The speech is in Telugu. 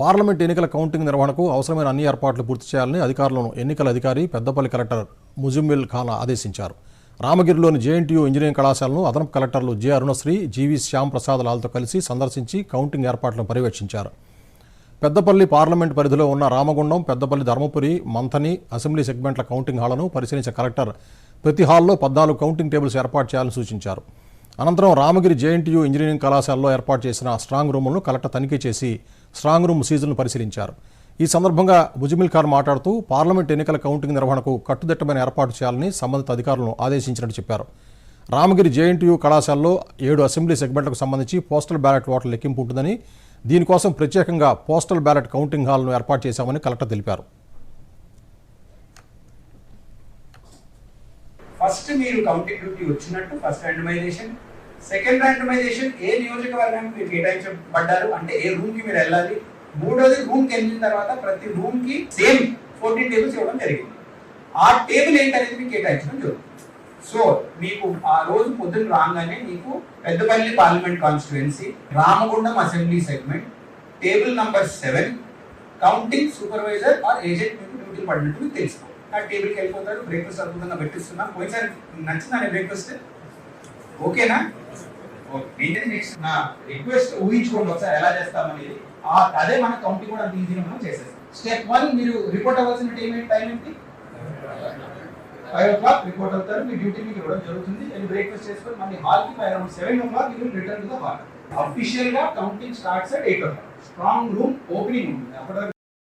పార్లమెంట్ ఎన్నికల కౌంటింగ్ నిర్వహణకు అవసరమైన అన్ని ఏర్పాట్లు పూర్తి చేయాలని అధికారులను ఎన్నికల అధికారి పెద్దపల్లి కలెక్టర్ ముజుమ్మిల్ ఖాన్ ఆదేశించారు. రామగిరిలోని జేఎన్టీయూ ఇంజనీరింగ్ కళాశాలను అదనపు కలెక్టర్లు J Arunasri G V Shyam Prasad లాల్తో కలిసి సందర్శించి కౌంటింగ్ ఏర్పాట్లను పర్యవేక్షించారు. పెద్దపల్లి పార్లమెంట్ పరిధిలో ఉన్న రామగుండం పెద్దపల్లి ధర్మపురి మంథని అసెంబ్లీ సెగ్మెంట్ల కౌంటింగ్ హాళ్ళను పరిశీలించిన కలెక్టర్ ప్రతి హాల్లో పద్నాలుగు కౌంటింగ్ టేబుల్స్ ఏర్పాటు చేయాలని సూచించారు. అనంతరం రామగిరి జేఎన్టీయూ ఇంజనీరింగ్ కళాశాలలో ఏర్పాటు చేసిన స్ట్రాంగ్ రూములను కలెక్టర్ తనిఖీ చేసి స్ట్రాంగ్ రూమ్ సీజన్ను పరిశీలించారు. ఈ సందర్భంగా భుజ్మిల్ ఖాన్ మాట్లాడుతూ పార్లమెంట్ ఎన్నికల కౌంటింగ్ నిర్వహణకు కట్టుదిట్టమైన ఏర్పాటు చేయాలని సంబంధిత అధికారులను ఆదేశించినట్టు చెప్పారు. రామగిరి జేఎన్టీయూ కళాశాలలో ఏడు అసెంబ్లీ సెగ్మెంట్లకు సంబంధించి పోస్టల్ బ్యాలెట్ ఓట్ల లెక్కింపు ఉంటుందని దీనికోసం ప్రత్యేకంగా పోస్టల్ బ్యాలెట్ కౌంటింగ్ హాల్ను ఏర్పాటు చేశామని కలెక్టర్ తెలిపారు. ఫస్ట్ మీరు కౌంటింగ్ డ్యూటీ వచ్చినట్టు ఫస్ట్ ర్యాండమైజేషన్ సెకండ్ ర్యాండమైజేషన్ ఏ నియోజకవర్గానికి మీరు కేటాయించబడ్డారు? అంటే ఏ రూమ్కి మీరు వెళ్ళాలి? మూడోది రూమ్కి వెళ్ళిన తర్వాత ప్రతి రూమ్కి సేమ్ ఫోర్టీన్ టేబుల్స్ ఇవ్వడం జరిగింది. ఆ టేబుల్ ఏంటనేది మీకు కేటాయించడం జరుగుతుంది. సో మీకు ఆ రోజు పొద్దున్న రాగానే మీకు Peddapalli parliament constituency Ramagundam assembly segment table number seven counting supervisor or agent మీకు డ్యూటీలు పడినట్టు మీకు తెలుసుకో ఆ టేబుల్కి వెళ్ళిపోతాడు బ్రేక్ఫాస్ట్ అద్భుతంగా పెట్టిస్తున్నా. పోయినసారి నచ్చిందా బ్రేక్ఫాస్ట్ ఓకేనా? ఓకే నెక్స్ట్ నా రిక్వెస్ట్ ఊహించుకోండి ఒకసారి ఎలా చేస్తామనేది. ఆ అదే మన కౌంటింగ్ కూడా అంత ఈజీగా మనం చేసేస్తాం. స్టెప్ వన్ మీరు రిపోర్ట్ అవ్వాల్సిన టైం ఏంటి? టైం ఏంటి? ఫైవ్ ఓ క్లాక్ రిపోర్ట్ అవుతారు. మీ డ్యూటీ మీకు ఇవ్వడం జరుగుతుంది. అండ్ బ్రేక్ఫాస్ట్ చేసుకొని మళ్ళీ హాల్కి అరౌండ్ సెవెన్ ఓ క్లాక్ మీరు రిటర్న్ టు ద హాల్ అఫీషియల్గా counting starts at eight o'clock strong room opening ఉంటుంది. అప్పటి